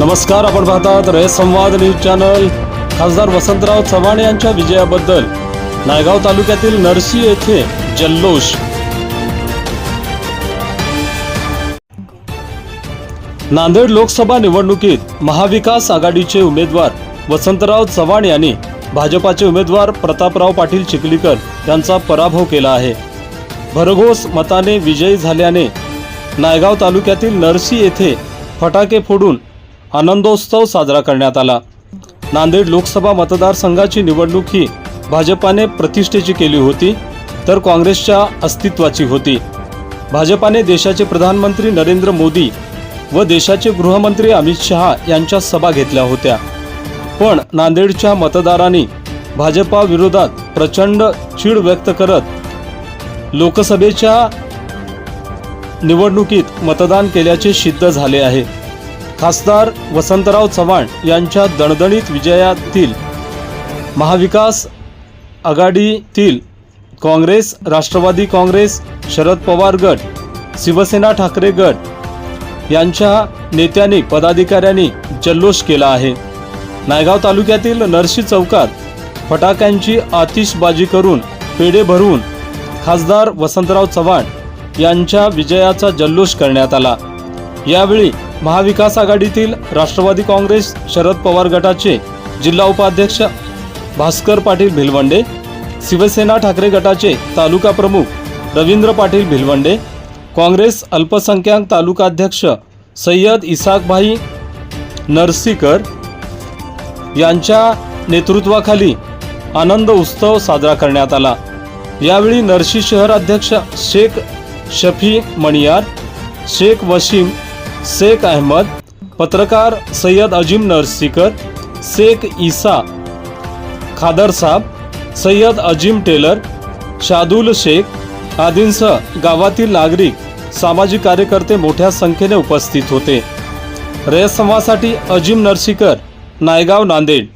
नमस्कार आपण पाहतात रयत संवाद न्यूज चॅनल. खासदार वसंतराव चव्हाण यांच्या विजयाबद्दल. नायगाव तालुक्यातील नरसी येथे जल्लोष. नांदेड लोकसभा निवडणुकीत महाविकास आघाडीचे उमेदवार वसंतराव चव्हाण यांनी भाजपाचे उमेदवार प्रतापराव पाटील चिखलीकर यांचा पराभव केला आहे. भरघोस मताने विजयी झाल्याने नायगाव तालुक्यातील नरसी येथे फटाके फोडून आनंदोत्सव साजरा करण्यात आला. नांदेड लोकसभा मतदारसंघाची निवडणूक ही भाजपाने प्रतिष्ठेची केली होती तर काँग्रेसच्या अस्तित्वाची होती. भाजपाने देशाचे प्रधानमंत्री नरेंद्र मोदी व देशाचे गृहमंत्री अमित शहा यांच्या सभा घेतल्या होत्या. पण नांदेडच्या मतदारांनी भाजपा विरोधात प्रचंड चीड व्यक्त करत लोकसभेच्या निवडणुकीत मतदान केल्याचे सिद्ध झाले आहे. खासदार वसंतराव चव्हाण यांच्या दणदणीत विजयातील महाविकास आघाडीतील काँग्रेस राष्ट्रवादी काँग्रेस शरद पवार गट शिवसेना ठाकरे गट यांच्या नेत्यांनी पदाधिकाऱ्यांनी जल्लोष केला आहे. नायगाव तालुक्यातील नरशी चौकात फटाक्यांची आतिषबाजी करून पेढे भरून खासदार वसंतराव चव्हाण यांच्या विजयाचा जल्लोष करण्यात आला. यावेळी महाविकास आघाडीतील राष्ट्रवादी काँग्रेस शरद पवार गटाचे जिल्हा उपाध्यक्ष भास्कर पाटील भिलवंडे शिवसेना ठाकरे गटाचे तालुका प्रमुख रवींद्र पाटील भिलवंडे काँग्रेस अल्पसंख्याक तालुकाध्यक्ष सय्यद इसाकभाई नरसीकर यांच्या नेतृत्वाखाली आनंद उत्सव साजरा करण्यात आला. यावेळी नरसी शहर अध्यक्ष शेख शफी मणियार शेख वशीम शेख अहमद पत्रकार सय्यद अजीम नरसिकर शेख ईसा खादर साहब सय्यद अजीम टेलर शादुल शेख आदींसह गावातील नागरिक सामाजिक कार्यकर्ते मोठ्या संख्येने उपस्थित होते. रयत संवादासाठी अजीम नरसीकर नायगाव नांदेड.